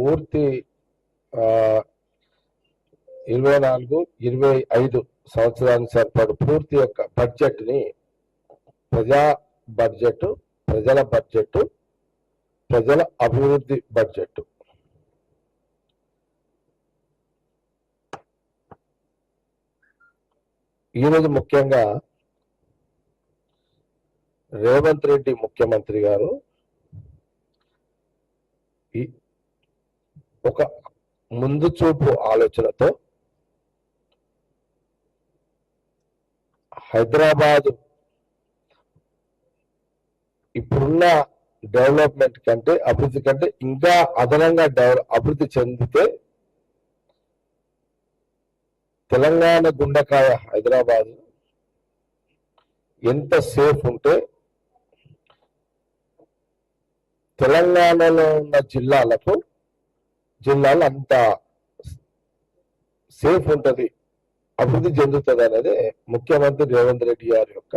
పూర్తి ఇరవై నాలుగు ఇరవై ఐదు సంవత్సరానికి సరిపడు పూర్తి యొక్క బడ్జెట్ని ప్రజా బడ్జెట్ ప్రజల బడ్జెట్ ప్రజల అభివృద్ధి బడ్జెట్. ఈరోజు ముఖ్యంగా రేవంత్ రెడ్డి ముఖ్యమంత్రి గారు ఈ ఒక ముందు చూపు ఆలోచనతో హైదరాబాద్ ఇప్పుడున్న డెవలప్మెంట్ కంటే అభివృద్ధి కంటే ఇంకా అదనంగా డెవలప్ అభివృద్ధి చెందితే తెలంగాణ గుండకాయ హైదరాబాద్ ఎంత సేఫ్ ఉంటే తెలంగాణలో ఉన్న జిల్లాలకు జిల్లాలు అంత సేఫ్ ఉంటుంది అభివృద్ధి చెందుతుంది అనేది ముఖ్యమంత్రి రేవంత్ రెడ్డి గారి యొక్క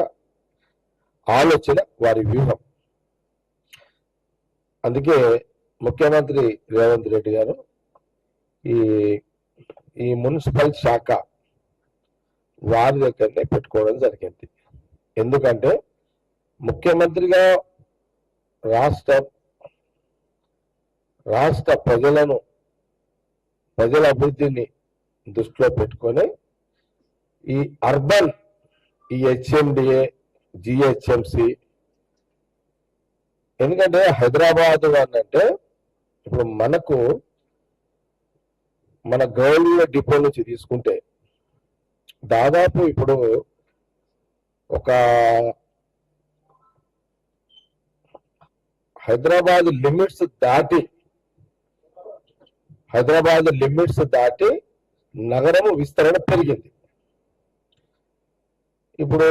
ఆలోచన వారి వ్యూహం. అందుకే ముఖ్యమంత్రి రేవంత్ రెడ్డి గారు ఈ ఈ మున్సిపల్ శాఖ వారి దగ్గరనే పెట్టుకోవడం జరిగింది. ఎందుకంటే ముఖ్యమంత్రిగా రాష్ట్ర రాష్ట్ర ప్రజలను ప్రజల అభివృద్ధిని దృష్టిలో పెట్టుకొని ఈ అర్బన్ ఈ హెచ్ఎండిఏ జిహెచ్ఎంసి ఎందుకంటే హైదరాబాద్ అంటే ఇప్పుడు మనకు మన గవర్నమెంట్ డిపో నుంచి తీసుకుంటే దాదాపు ఇప్పుడు ఒక హైదరాబాద్ లిమిట్స్ దాటి హైదరాబాద్ లిమిట్స్ దాటి నగరము విస్తరణ పెరిగింది. ఇప్పుడు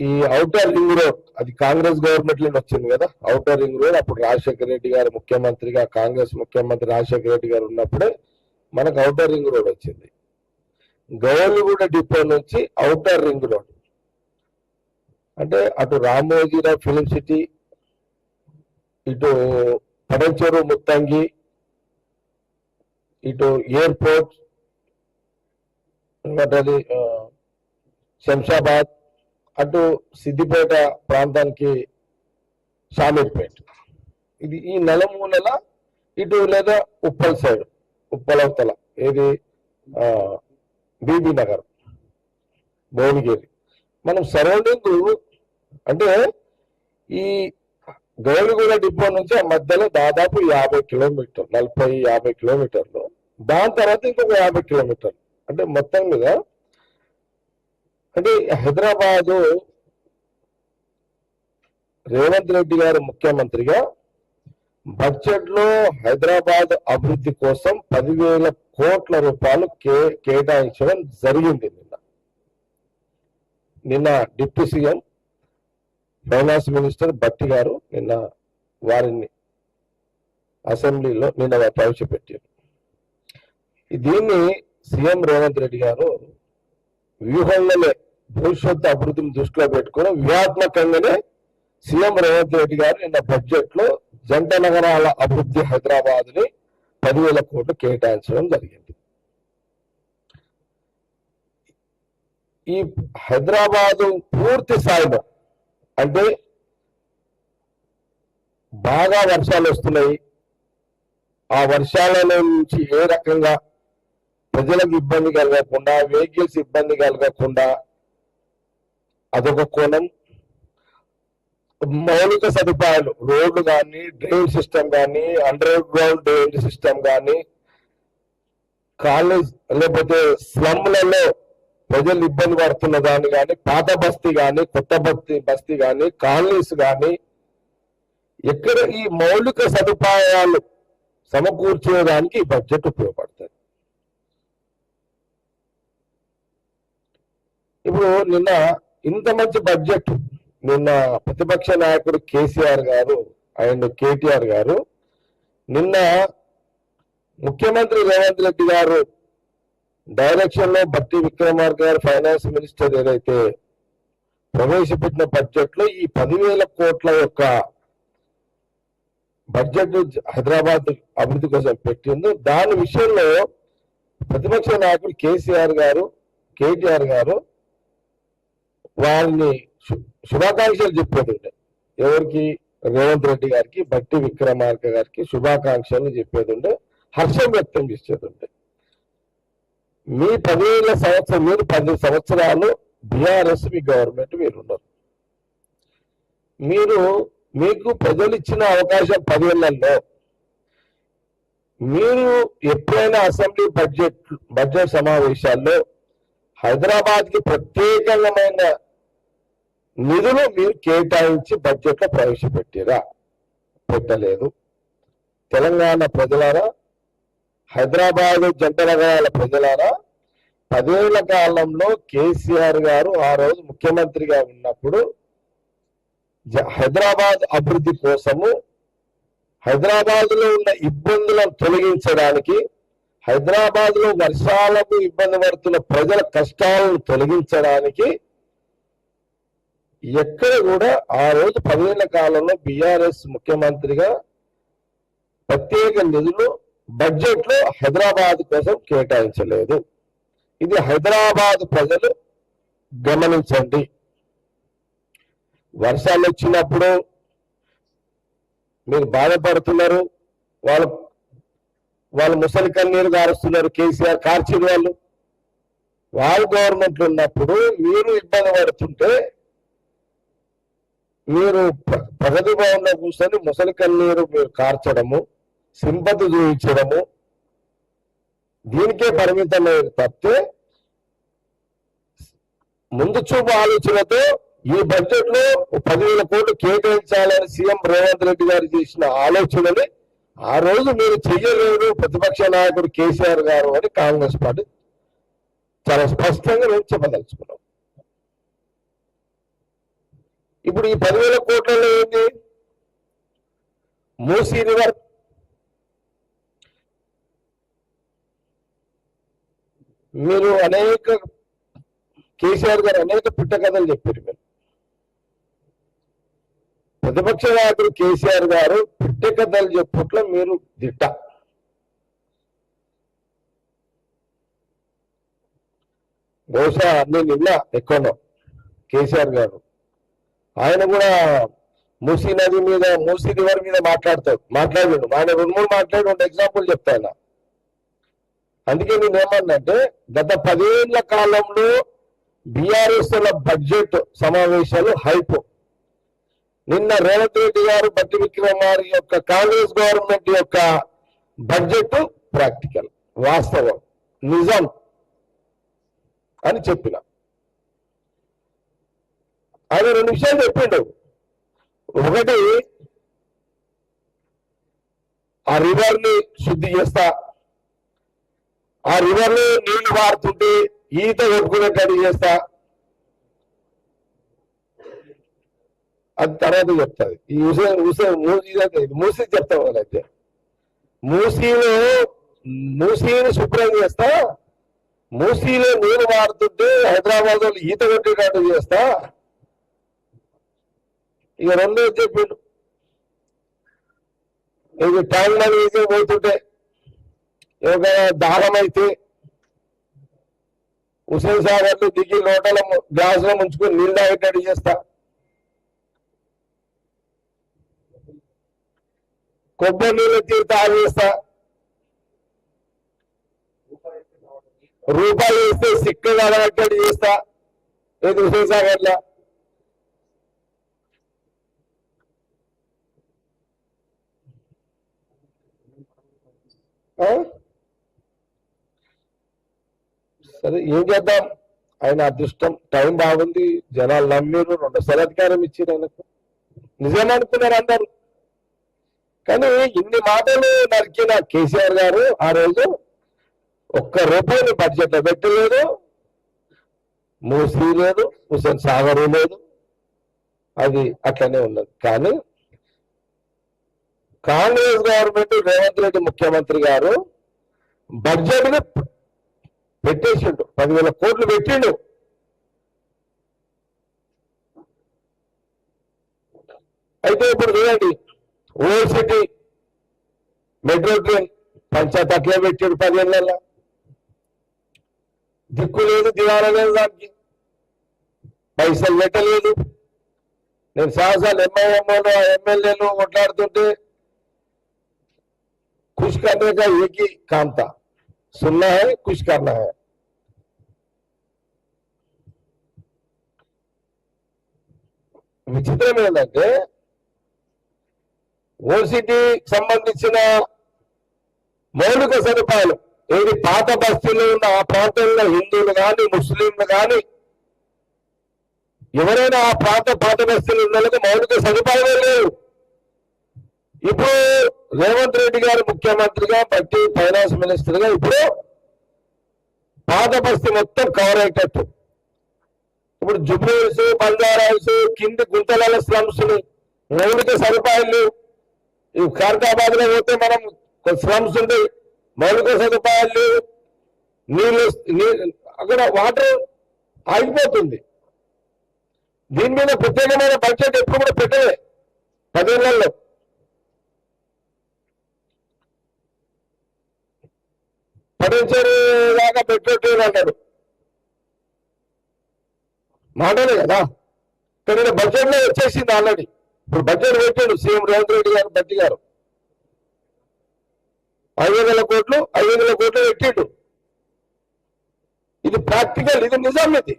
ఈ ఔటర్ రింగ్ రోడ్ అది కాంగ్రెస్ గవర్నమెంట్లో వచ్చింది కదా ఔటర్ రింగ్ రోడ్ అప్పుడు రాజశేఖర రెడ్డి గారు ముఖ్యమంత్రిగా కాంగ్రెస్ ముఖ్యమంత్రి రాజశేఖర రెడ్డి గారు ఉన్నప్పుడే మనకు ఔటర్ రింగ్ రోడ్ వచ్చింది. గౌలిగూడ డిపో నుంచి ఔటర్ రింగ్ రోడ్. అంటే అటు రామోజీరావు ఫిలిం సిటీ ఇటు పడంచెరు ముత్తంగి ఇటు ఎయిర్పోర్ట్ శంషాబాద్ అటు సిద్దిపేట ప్రాంతానికి షామీర్పేట్ ఇది ఈ నలుమూలల ఇటు లేదా ఉప్పల్ సైడ్ ఉప్పల్ అవతల. ఏది? బీబీ నగర్ భువనగిరి. మనం సరౌండింగ్ అంటే ఈ గౌరిగూడ డిపో నుంచి ఆ మధ్యలో దాదాపు యాభై కిలోమీటర్ నలభై యాభై కిలోమీటర్లు. దాని తర్వాత ఇంకొక యాభై కిలోమీటర్లు. అంటే మొత్తం మీద అంటే హైదరాబాదు రేవంత్ రెడ్డి గారు ముఖ్యమంత్రిగా బడ్జెట్లో హైదరాబాద్ అభివృద్ధి కోసం పదివేల కోట్ల రూపాయలు కే కేటాయించడం జరిగింది నిన్న. నిన్న deputy CM finance minister Bhatti గారు నిన్న వారిని అసెంబ్లీలో నిన్న వారు ప్రవేశపెట్టారు. దీన్ని సీఎం రేవంత్ రెడ్డి గారు వ్యూహంలోనే భవిష్యత్తు అభివృద్ధిని దృష్టిలో పెట్టుకుని వ్యూహాత్మకంగానే సీఎం రేవంత్ రెడ్డి గారు నిన్న బడ్జెట్లో జంట నగరాల అభివృద్ధి హైదరాబాద్ని పదివేల కోట్లు కేటాయించడం జరిగింది. ఈ హైదరాబాదు పూర్తి స్థాయిలో అంటే బాగా వర్షాలు వస్తున్నాయి. ఆ వర్షాల నుంచి ఏ రకంగా ప్రజలకు ఇబ్బంది కలగకుండా వెహికల్స్ ఇబ్బంది కలగకుండా అదొక కోణం. మౌలిక సదుపాయాలు రోడ్లు కానీ డ్రైన్ సిస్టమ్ కానీ అండర్ గ్రౌండ్ డ్రైన్ సిస్టమ్ కానీ కాలేజ్ లేకపోతే స్లమ్లలో ప్రజలు ఇబ్బంది పడుతున్న దాన్ని కానీ పాత బస్తీ కానీ కొత్త బస్తీ బస్తీ కానీ కాలనీస్ కానీ ఎక్కడ ఈ మౌలిక సదుపాయాలు సమకూర్చేదానికి ఈ బడ్జెట్ ఉపయోగపడుతుంది. ఇప్పుడు నిన్న ఇంత మంచి బడ్జెట్ నిన్న ప్రతిపక్ష నాయకుడు కేసీఆర్ గారు అండ్ కేటీఆర్ గారు నిన్న ముఖ్యమంత్రి రేవంత్ రెడ్డి గారు డైరెక్షన్లో బట్టి విక్రమార్క గారు ఫైనాన్స్ మినిస్టర్ ఏదైతే ప్రవేశపెట్టిన బడ్జెట్లో ఈ పదివేల కోట్ల యొక్క బడ్జెట్ హైదరాబాద్ అభివృద్ధి కోసం పెట్టిందో దాని విషయంలో ప్రతిపక్ష నాయకుడు కేసీఆర్ గారు కేటీఆర్ గారు వారిని శుభాకాంక్షలు చెప్పేది ఎవరికి? రేవంత్ రెడ్డి గారికి బట్టి విక్రమార్క గారికి శుభాకాంక్షలు చెప్పేది ఉండే. హర్షం వ్యక్తం చేసేది ఉండే. మీ పదివేల సంవత్సరం మీరు పది సంవత్సరాలు బీఆర్ఎస్ మీ గవర్నమెంట్ మీరు ఉన్నారు మీరు మీకు ప్రజలు ఇచ్చిన అవకాశం పదేళ్ళలో మీరు ఎప్పుడైనా అసెంబ్లీ బడ్జెట్ బడ్జెట్ సమావేశాల్లో హైదరాబాద్కి ప్రత్యేకమైన నిధులు మీరు కేటాయించి బడ్జెట్లో ప్రవేశపెట్టారా? పెట్టలేదు. తెలంగాణ ప్రజలారా హైదరాబాద్ జంట నగరాల ప్రజలారా పదేళ్ళ కాలంలో కేసీఆర్ గారు ఆ రోజు ముఖ్యమంత్రిగా ఉన్నప్పుడు హైదరాబాద్ అభివృద్ధి కోసము హైదరాబాద్లో ఉన్న ఇబ్బందులను తొలగించడానికి హైదరాబాద్లో వర్షాలకు ఇబ్బంది పడుతున్న ప్రజల కష్టాలను తొలగించడానికి ఎక్కడ కూడా ఆ రోజు పదిహేళ్ళ కాలంలో బిఆర్ఎస్ ముఖ్యమంత్రిగా ప్రత్యేక నిధులు బడ్జెట్లో హైదరాబాద్ కోసం కేటాయించలేదు. ఇది హైదరాబాద్ ప్రజలు గమనించండి. వర్షాలు వచ్చినప్పుడు మీరు బాధపడుతున్నారు. వాళ్ళు వాళ్ళు ముసలి కన్నీరు గారుస్తున్నారు కేసీఆర్ కార్చిన వాళ్ళు. వాళ్ళ గవర్నమెంట్ ఉన్నప్పుడు మీరు ఇబ్బంది పడుతుంటే మీరు ప్రగతి భవన్లో కూర్చొని ముసలి కన్నీరు మీరు కార్చడము సింపతి చూపించడము. దీనికే పరిమితమైన తప్పితే ముందు చూపు ఆలోచనతో ఈ బడ్జెట్లో పదివేల కోట్లు కేటాయించాలని సీఎం రేవంత్ రెడ్డి గారు చేసిన ఆలోచనని ఆ రోజు మీరు చెయ్యలేదు ప్రతిపక్ష నాయకుడు కేసీఆర్ గారు అని కాంగ్రెస్ పార్టీ చాలా స్పష్టంగా మేము చెప్పదలుచుకున్నాం. ఇప్పుడు ఈ పదివేల కోట్లలో ఏంటి మూసీ రివర్ మీరు అనేక కేసీఆర్ గారు అనేక పుట్ట కథలు చెప్పారు మీరు. ప్రతిపక్ష నాయకుడు కేసీఆర్ గారు పుట్టకథలు చెప్పుట్లో మీరు దిట్ట. బహుశా నేను నిన్న ఎక్కడో కేసీఆర్ గారు. ఆయన కూడా మూసీ నది మీద మూసీ రివర్ మీద మాట్లాడతాడు మాట్లాడాడు. ఆయన రెండు మూడు మాట్లాడి రెండు ఎగ్జాంపుల్ చెప్తాను అందుకే నేను ఏమన్నంటే గత పదేళ్ళ కాలంలో బీఆర్ఎస్ బడ్జెట్ సమావేశాలు హైప్. నిన్న రేవంత్ రెడ్డి గారు బట్టి విక్రమారి యొక్క కాంగ్రెస్ గవర్నమెంట్ యొక్క బడ్జెట్ ప్రాక్టికల్ వాస్తవం నిజం అని చెప్పిన. ఆయన రెండు విషయాలు చెప్పిండు. ఒకటి ఆ రివర్ని శుద్ధి చేస్తా ఆ రివర్లో నీళ్ళు వాడుతుంటే ఈత కొట్టుకునేటట్టు చేస్తా. అది తర్వాత చెప్తాది. ఈ ఉసే ఉసే మూసీ మూసీ చెప్తాం వాళ్ళైతే. మూసీలో మూసీని శుభ్రం చేస్తా. మూసీలో నీరు మారుతుంటే హైదరాబాద్లో ఈత కొట్టేటట్టు చేస్తా. ఇక రెండో చెప్పిండు. ఇది ట్యాంక్ మనీ ఈజీ పోతుంటే ఎవరికైనా దాహం అయితే హుసేన్ సాగర్లు దిగి లోటల గ్లాసులో ముంచుకొని నీళ్ళు తాగేటట్టు చేస్తా కొబ్బరి నీళ్ళు తీరు తాగేస్తా రూపాయలు వేస్తే సిక్కు అలగట్టేట్టు చేస్తా ఏది హుసేన్ సాగర్లో ఆ? సరే ఏం చేద్దాం? ఆయన అదృష్టం టైం బాగుంది జనాలు నమ్మిరు రెండోసారి అధికారం ఇచ్చారు ఆయనకు. నిజం అనుకున్నారు అందరు. కానీ ఇన్ని మాటలు నరికిన కేసీఆర్ గారు ఆ రోజు ఒక్క రూపాయలు బడ్జెట్లో పెట్టలేదు. మూసీ లేదు హుసేన్ సాగర్ లేదు. అది అట్లనే ఉన్నది. కానీ కాంగ్రెస్ గవర్నమెంట్ రేవంత్ రెడ్డి ముఖ్యమంత్రి గారు బడ్జెట్ పెట్టేసిండు. పదివేల కోట్లు పెట్టిండు. అయితే ఇప్పుడు చూడండి old city metro train panchayat అట్లే పెట్టాడు పదేళ్ళ దిక్కు లేదు దివాలా లేదు దానికి. పైసలు పెట్టలేదు. నేను సహసాలు ఎంఐఎంఓలు ఎమ్మెల్యేలు కొట్లాడుతుంటే ఖుష్ కర్నే కా ఏకి కాంత. సున్నా హై ఖుష్ కర్నా హై విచిత్రం ఏంటంటే ఓసిటీ సంబంధించిన మౌలిక సదుపాయాలు ఏది పాత బస్తీలో ఉన్న ఆ ప్రాంతంలో హిందువులు కానీ ముస్లింలు కానీ ఎవరైనా ఆ ప్రాంత పాత బస్తీలు ఉన్న వాళ్ళకి మౌలిక సదుపాయాలు లేవు. ఇప్పుడు రేవంత్ రెడ్డి గారు ముఖ్యమంత్రిగా బట్టి ఫైనాన్స్ మినిస్టర్గా ఇప్పుడు పాత బస్తీ మొత్తం కవర్ అయ్యేటట్టు. ఇప్పుడు జుబ్లీస్ బంజారాస్ కింది గుంతల స్లమ్స్ మౌలిక సదుపాయాలు. లేవు. ఖైరతాబాద్లో పోతే మనం స్లమ్స్ ఉంటాయి మౌలిక సదుపాయాలు నీళ్ళు అక్కడ వాటర్ ఆగిపోతుంది. దీని మీద ప్రత్యేకమైన బడ్జెట్ ఎప్పుడు కూడా పెట్టలే పదేళ్ళలో. పడించారు దాకా పెట్టట్లేదు అన్నాడు మాటలే కదా? కానీ బడ్జెట్లో వచ్చేసింది ఆల్రెడీ ఇప్పుడు బడ్జెట్ పెట్టాడు సీఎం రేవంత్ రెడ్డి గారు బట్టి గారు. ఐదు వందల కోట్లు ఐదు వందల కోట్లు పెట్టిండు. ఇది ప్రాక్టికల్ ఇది నిజం ఇది.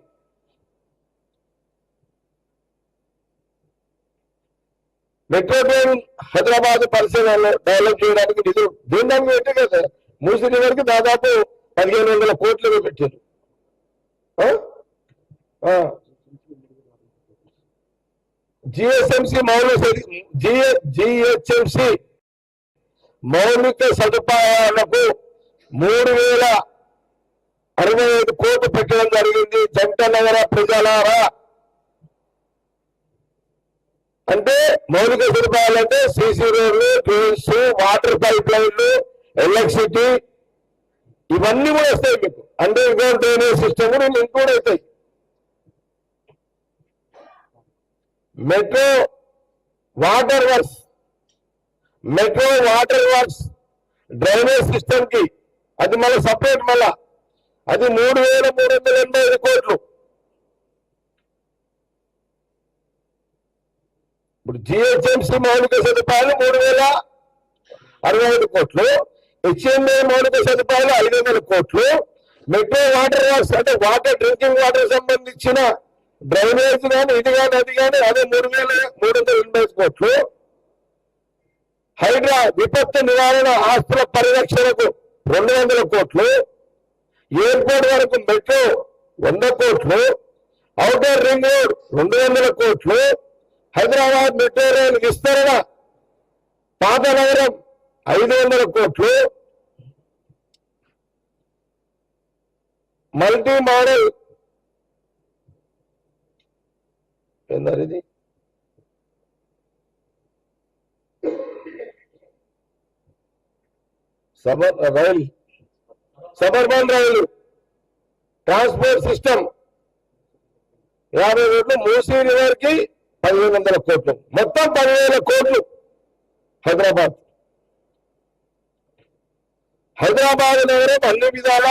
మెట్రో ట్రైన్ హైదరాబాద్ పరిసరాల్లో డెవలప్ చేయడానికి నిధులు దీని దానికి పెట్టే కదా? మూసి వరకు దాదాపు పదిహేను వందల కోట్లు పెట్టారు జిఎస్ఎంసి మౌలిక జిహెచ్ఎంసి మౌలిక సదుపాయాలకు మూడు వేల అరవై ఐదు కోట్లు పెట్టడం జరిగింది. జంట నగర ప్రజలారా. అంటే మౌలిక సదుపాయాలు అంటే సీసీ రోడ్లు ట్రైన్స్ వాటర్ పైప్ లైన్లు ఎలక్ట్రిసిటీ ఇవన్నీ కూడా వస్తాయి మీకు. అండర్ గ్రౌండ్ డ్రైనేజ్ సిస్టమ్ కూడా ఇంక్లూడ్ అవుతాయి metro water works. Metro water works drainage సిస్టమ్కి అది మళ్ళీ సపరేట్ మళ్ళా. అది మూడు వేల మూడు వందల ఎనభై ఐదు కోట్లు. ఇప్పుడు జిహెచ్ఎంసీ మౌలిక సదుపాయాలు మూడు వేల అరవై ఐదు కోట్లు. హెచ్ఎంఏ మౌలిక సదుపాయాలు ఐదు వందల కోట్లు. మెట్రో వాటర్ వర్క్స్ అంటే వాటర్ డ్రింకింగ్ వాటర్ సంబంధించిన డ్రైనేజ్ కానీ ఇది కానీ అది కానీ అదే మూడు వేల మూడు వందల ఎనభై కోట్లు. హైడ్రా విపత్తు నివారణ ఆస్తుల పరిరక్షణకు రెండు వందల కోట్లు. ఎయిర్పోర్ట్ వరకు మెట్రో వంద కోట్లు. అవుటర్ రింగ్ రోడ్ రెండు వందల కోట్లు. హైదరాబాద్ మెట్రో రైలు విస్తరణ పాత నగరం ఐదు వందల కోట్లు. మల్టీ మోడల్ ఏందారు ఇది సబర్ రైలు సబర్బన్ రైలు ట్రాన్స్పోర్ట్ సిస్టమ్ యాభై కోట్లు మూసీ రివర్ పదిహేను వందల కోట్లు. మొత్తం పదివేల కోట్లు హైదరాబాద్. హైదరాబాద్ నగరం అన్ని విధాల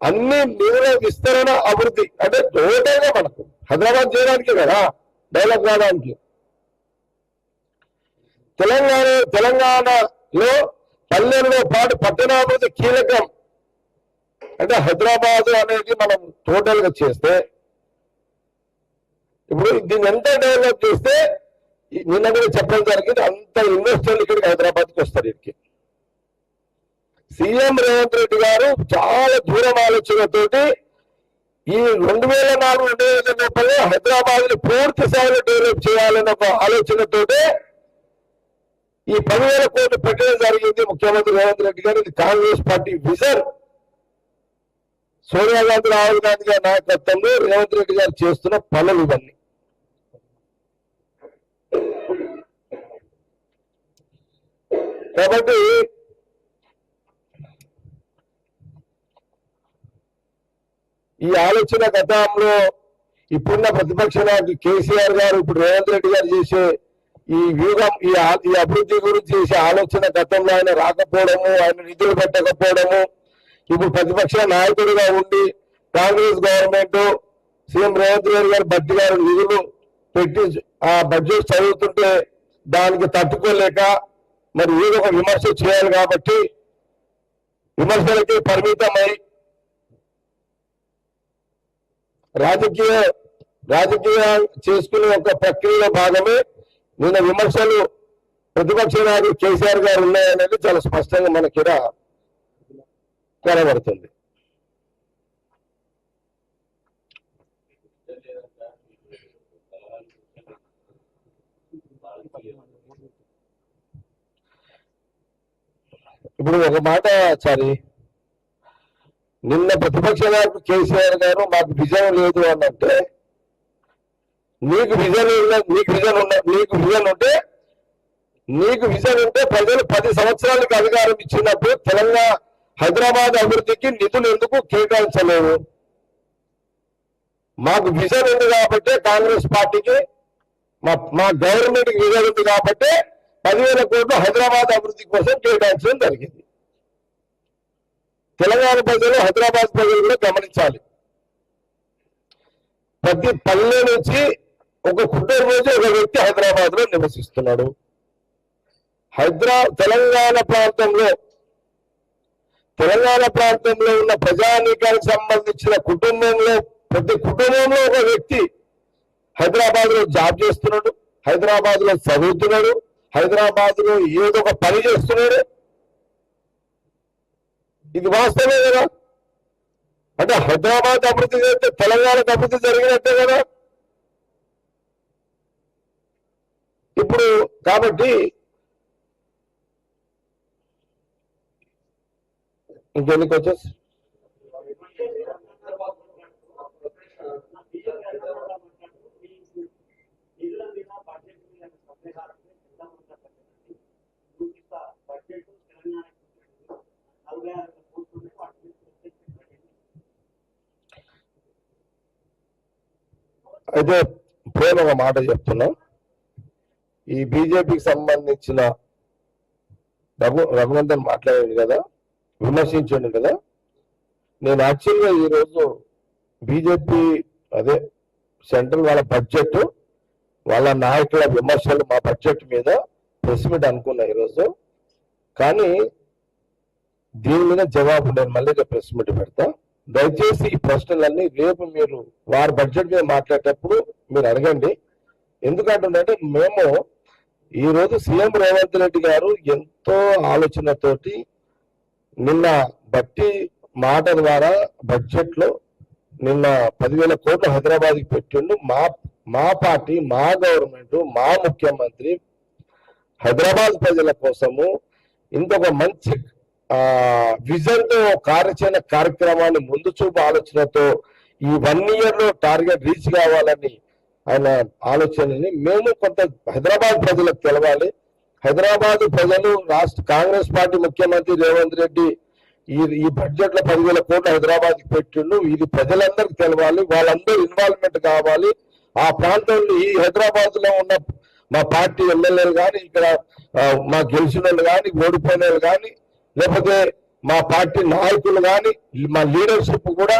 అన్ని నిధుల విస్తరణ అభివృద్ధి. అంటే టోటల్గా మనకు. హైదరాబాద్ చేయడానికి కదా? డెవలప్ కావడానికి. తెలంగాణ తెలంగాణలో పల్లెల్లో పాటు పట్టణాభివృద్ధి కీలకం. అంటే హైదరాబాద్ అనేది మనం టోటల్గా చేస్తే ఇప్పుడు దీన్ని ఎంత డెవలప్ చేస్తే నిన్న కూడా చెప్పడం జరిగింది అంత ఇన్వెస్టర్లు ఇక్కడికి హైదరాబాద్కి వస్తారు ఇక్కడికి సీఎం రేవంత్ రెడ్డి గారు చాలా దూరం ఆలోచనతోటి ఈ రెండు వేల నాలుగు రెండు వేల ముప్పై హైదరాబాద్ని పూర్తి స్థాయిలో డెవలప్ చేయాలన్న ఒక ఆలోచనతోటి ఈ పదివేల కోట్లు పెట్టడం జరిగింది. ముఖ్యమంత్రి రేవంత్ రెడ్డి గారు ఇది కాంగ్రెస్ పార్టీ విజన్. సోనియా గాంధీ రాహుల్ గాంధీ గారి నాయకత్వంలో రేవంత్ రెడ్డి గారు చేస్తున్న పనులు ఇవన్నీ. కాబట్టి ఈ ఆలోచన గతంలో ఇప్పుడున్న ప్రతిపక్ష నాయకులు కేసీఆర్ గారు ఇప్పుడు రేవంత్ రెడ్డి గారు చేసే ఈ వ్యూహం ఈ ఈ అభివృద్ధి గురించి చేసే ఆలోచన గతంలో ఆయన రాకపోవడము ఆయన నిధులు పెట్టకపోవడము ఇప్పుడు ప్రతిపక్ష నాయకుడిగా ఉండి కాంగ్రెస్ గవర్నమెంట్ సీఎం రేవంత్ రెడ్డి గారు బట్టి గారు నిధులు పెట్టి ఆ బడ్జెట్ చదువుతుంటే దానికి తట్టుకోలేక మరి ఏదో ఒక విమర్శ చేయాలి కాబట్టి విమర్శలకి పరిమితమై రాజకీయ రాజకీయ చేసుకునే ఒక ప్రక్రియలో భాగమే నిన్న విమర్శలు ప్రతిపక్ష నాయకుడు కేసీఆర్ గారు ఉన్నాయనేది చాలా స్పష్టంగా మనకి కనబడుతుంది. ఇప్పుడు ఒక మాట సారీ. నిన్న ప్రతిపక్ష నాయకుడు కేసీఆర్ గారు మాకు విజయం లేదు అని అంటే నీకు విజన్ నీకు విజన్ ఉన్న నీకు విజన్ ఉంటే నీకు విజన్ ఉంటే ప్రజలు పది సంవత్సరాలకు అధికారం ఇచ్చినప్పుడు తెలంగాణ హైదరాబాద్ అభివృద్ధికి నిధులు ఎందుకు కేటాయించలేవు? మాకు విజన్ ఉంది కాబట్టి కాంగ్రెస్ పార్టీకి మా మా గవర్నమెంట్కి విజన్ ఉంది కాబట్టి పదివేల కోట్లు హైదరాబాద్ అభివృద్ధి కోసం కేటాయించడం జరిగింది. తెలంగాణ ప్రజలు హైదరాబాద్ ప్రజలు కూడా గమనించాలి. ప్రతి పల్లె నుంచి ఒక కుటుంబం నుంచి ఒక వ్యక్తి హైదరాబాద్లో నివసిస్తున్నాడు. హైదరా తెలంగాణ ప్రాంతంలో తెలంగాణ ప్రాంతంలో ఉన్న ప్రజానీకానికి సంబంధించిన కుటుంబంలో ప్రతి కుటుంబంలో ఒక వ్యక్తి హైదరాబాద్లో జాబ్ చేస్తున్నాడు హైదరాబాద్లో చదువుతున్నాడు హైదరాబాద్లో ఏదో ఒక పని చేస్తున్నాడు ఇది వాస్తవమే కదా? అంటే హైదరాబాద్ అభివృద్ధి జరిగితే తెలంగాణకు అభివృద్ధి జరిగినట్టే కదా? ఇప్పుడు కాబట్టి ఇంకెన్ని కోచెస్ అయితే ప్రేమ ఒక మాట చెప్తున్నాం. ఈ బీజేపీకి సంబంధించిన రఘు రఘునందన్ మాట్లాడాడు కదా విమర్శించాడు కదా. నేను యాక్చువల్గా ఈరోజు బీజేపీ అదే సెంట్రల్ వాళ్ళ బడ్జెట్ వాళ్ళ నాయకుల విమర్శలు మా బడ్జెట్ మీద ప్రెస్ మీట్ అనుకున్నా ఈరోజు. కానీ దీని మీద జవాబు నేను మళ్ళీ ప్రెస్ మీట్ పెడతా. దయచేసి ఈ ప్రశ్నలన్నీ రేపు మీరు వారి బడ్జెట్ మీద మాట్లాడేటప్పుడు మీరు అడగండి. ఎందుకంటే మేము ఈ రోజు సీఎం రేవంత్ రెడ్డి గారు ఎంతో ఆలోచనతోటి నిన్న బట్టి మాట ద్వారా బడ్జెట్లో నిన్న పదివేల కోట్లు హైదరాబాద్కి పెట్టిండు. మా మా పార్టీ మా గవర్నమెంట్ మా ముఖ్యమంత్రి హైదరాబాద్ ప్రజల కోసము ఇంకొక మంచి ఆ విజన్తో కార్యాచరణ కార్యక్రమాన్ని ముందు చూపు ఆలోచనతో ఈ వన్ ఇయర్లో టార్గెట్ రీచ్ కావాలని ఆయన ఆలోచనని మేము కొంత హైదరాబాద్ ప్రజలకు తెలవాలి. హైదరాబాద్ ప్రజలు రాష్ట్ర కాంగ్రెస్ పార్టీ ముఖ్యమంత్రి రేవంత్ రెడ్డి ఈ ఈ బడ్జెట్లో పదివేల కోట్లు హైదరాబాద్ పెట్టిండు. ఇది ప్రజలందరికీ తెలవాలి. వాళ్ళందరూ ఇన్వాల్వ్మెంట్ కావాలి. ఆ ప్రాంతంలో ఈ హైదరాబాద్లో ఉన్న మా పార్టీ ఎమ్మెల్యేలు కానీ ఇక్కడ మా గెలిచిన వాళ్ళు కానీ ఓడిపోయిన వాళ్ళు కానీ లేకపోతే మా పార్టీ నాయకులు కానీ మా లీడర్షిప్ కూడా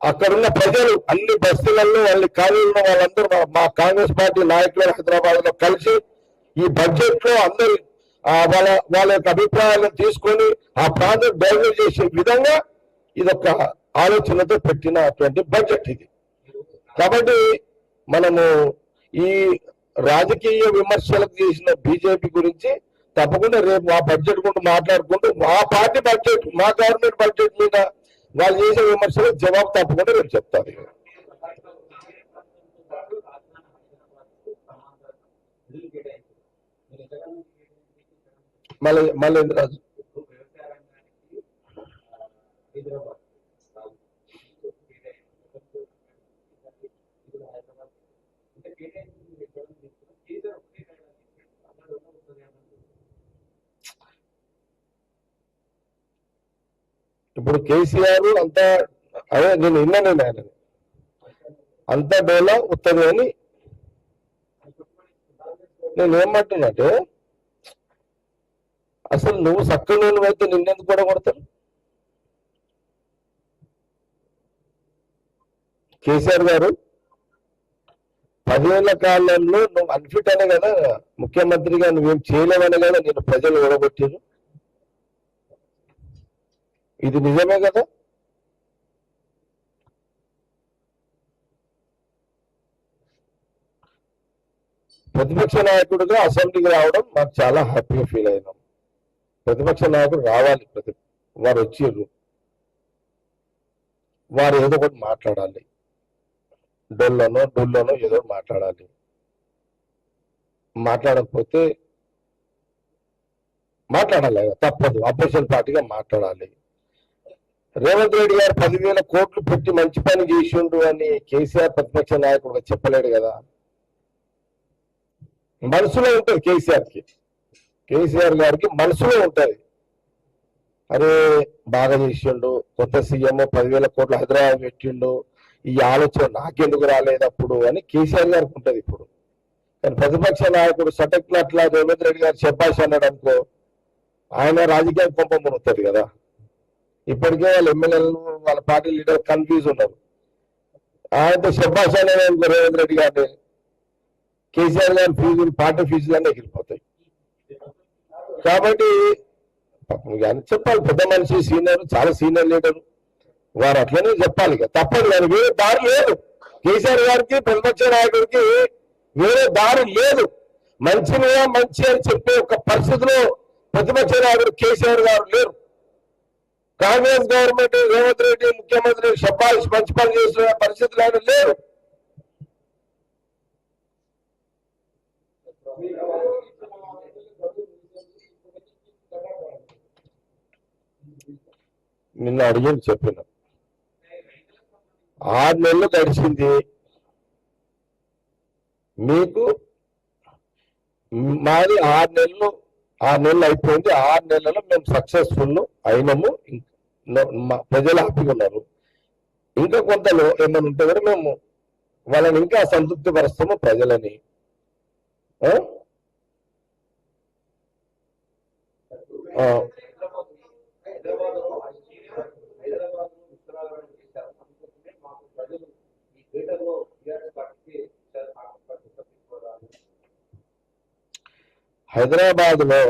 అక్కడున్న ప్రజలు అన్ని బస్తీలలో వాళ్ళ కాలనీలో వాళ్ళందరూ మా- కాంగ్రెస్ పార్టీ నాయకులు హైదరాబాద్లో కలిసి ఈ బడ్జెట్లో అందరి వాళ్ళ వాళ్ళ యొక్క అభిప్రాయాలను తీసుకొని ఆ ప్రాంతం డెవలప్ చేసే విధంగా ఇదొక ఆలోచనతో పెట్టినటువంటి బడ్జెట్ ఇది. కాబట్టి మనము ఈ రాజకీయ విమర్శలకు చేసిన బీజేపీ గురించి తప్పకుండా రేపు మా బడ్జెట్ గురించి మాట్లాడుకుంటూ మా పార్టీ బడ్జెట్ మా గవర్నమెంట్ బడ్జెట్ మీద వాళ్ళు చేసే విమర్శలు జవాబు తప్పకుండా రేపు చెప్తారు మళ్ళీ మళ్ళీ రాజు? ఇప్పుడు కేసీఆర్ అంతా అదే నేను విన్నాను ఆయన అంతా డోలా ఉత్తది అని నేను ఏమంటున్నాటే అసలు నువ్వు సక్కగా అయితే నిన్నెందుకు కూడా కొడతారు? కేసీఆర్ గారు పదేళ్ళ కాలంలో నువ్వు అన్ఫిట్ అనే కదా ముఖ్యమంత్రిగా నువ్వేం చేయలేవనే కదా నేను ప్రజలు ఓడగొట్టారు ఇది నిజమే కదా? ప్రతిపక్ష నాయకుడిగా అసెంబ్లీకి రావడం మాకు చాలా హ్యాపీగా ఫీల్ అయినాం. ప్రతిపక్ష నాయకుడు రావాలి ప్రతి వారు వచ్చారు వారు ఏదో ఒకటి మాట్లాడాలి. డొల్లోనో డొల్లోనో ఏదో ఒకటి మాట్లాడాలి. మాట్లాడకపోతే మాట్లాడాలి తప్పదు. అపోజిషన్ పార్టీగా మాట్లాడాలి. రేవంత్ రెడ్డి గారు పదివేల కోట్లు పెట్టి మంచి పని చేసిండు అని కేసీఆర్ ప్రతిపక్ష నాయకుడు చెప్పలేడు కదా. మనసులో ఉంటుంది కేసీఆర్కి. కేసీఆర్ గారికి మనసులో ఉంటుంది. అరే బాగా చేసిండు కొత్త సీఎం పదివేల కోట్లు హైదరాబాద్ పెట్టిండు ఈ ఆలోచన నాకెందుకు రాలేదు అప్పుడు అని కేసీఆర్ గారికి ఉంటుంది ఇప్పుడు. కానీ ప్రతిపక్ష నాయకుడు సటక్నట్ల రేవంత్ రెడ్డి గారు చెప్పాల్సి అన్నాడు అనుకో ఆయన రాజకీయ కొంప మునుగుతుంది కదా. ఇప్పటికే వాళ్ళ ఎమ్మెల్యేలు వాళ్ళ పార్టీ లీడర్ కన్ఫ్యూజ్ ఉన్నారు. ఆయనతో శబ్బాష్ అనే రేవంత్ రెడ్డి గారిని కేసీఆర్ గారి ఫీజులు పార్టీ ఫీజులు అన్నీ ఎగిరిపోతాయి. కాబట్టి అని చెప్పాలి. పెద్ద మనిషి సీనియర్ చాలా సీనియర్ లీడర్ వారు అట్లనే చెప్పాలి ఇక. తప్పదు కానీ వేరే దారి లేదు. కేసీఆర్ గారికి ప్రతిపక్ష నాయకుడికి వేరే దారి లేదు. మంచిగా మంచి అని చెప్పే ఒక పరిస్థితిలో ప్రతిపక్ష నాయకుడు కేసీఆర్ గారు లేరు. కాంగ్రెస్ గవర్నమెంట్ రేవంత్ రెడ్డి ముఖ్యమంత్రి షబ్బాష్ మంచి పని చేస్తున్న పరిస్థితులు ఆయన లేరు. నిన్న అడిగింది చెప్పిన. ఆరు నెలలు గడిచింది. మీకు మాది ఆరు నెలలు ఆరు నెలలు అయిపోయింది ఆరు నెలలు మేము సక్సెస్ఫుల్ అయినాము మా ప్రజలు హ్యాపీగా ఉన్నారు ఇంకా కొంతలో ఏమైనా ఉంటే కూడా మేము వాళ్ళని ఇంకా సంతృప్తి పరుస్తాము ప్రజలని హైదరాబాద్లో హైదరాబాద్లో